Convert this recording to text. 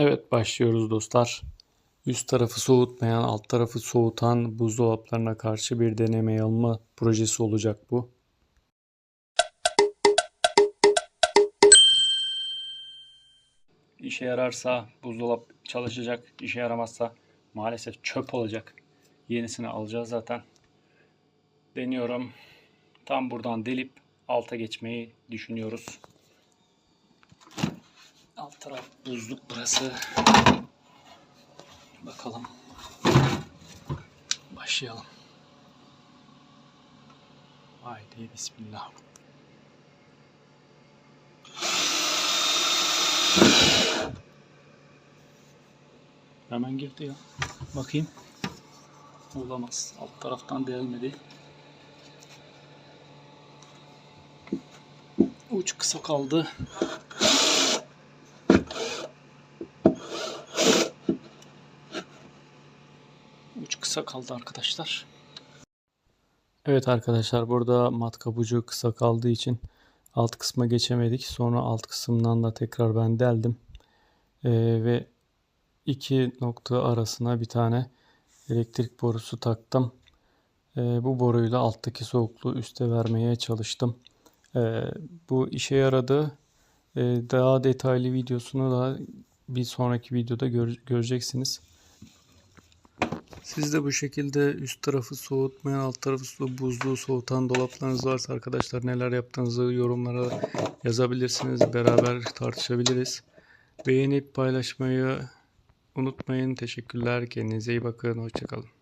Evet başlıyoruz dostlar. Üst tarafı soğutmayan, alt tarafı soğutan buzdolaplarına karşı bir deneme yanılma projesi olacak bu. İşe yararsa buzdolap çalışacak, işe yaramazsa maalesef çöp olacak. Yenisini alacağız zaten. Deniyorum. Tam buradan delip alta geçmeyi düşünüyoruz. Alt taraf buzluk burası. Bakalım. Başlayalım. Haydi bismillah. Hemen girdi ya. Bakayım. Olamaz. Alt taraftan delmedi. Uç kısa kaldı. Kısa kaldı arkadaşlar. Evet arkadaşlar burada matkap ucu kısa kaldığı için alt kısma geçemedik. Sonra alt kısımdan da tekrar ben deldim. Ee, ve iki nokta arasına bir tane elektrik borusu taktım. Ee, bu boruyla alttaki soğukluğu üste vermeye çalıştım. Ee, bu işe yaradı. Ee, daha detaylı videosunu da bir sonraki videoda gör- göreceksiniz. Siz de bu şekilde üst tarafı soğutmayan, alt tarafı su- buzluğu soğutan dolaplarınız varsa arkadaşlar neler yaptığınızı yorumlara yazabilirsiniz. Beraber tartışabiliriz. Beğenip paylaşmayı unutmayın. Teşekkürler. Kendinize iyi bakın. Hoşçakalın.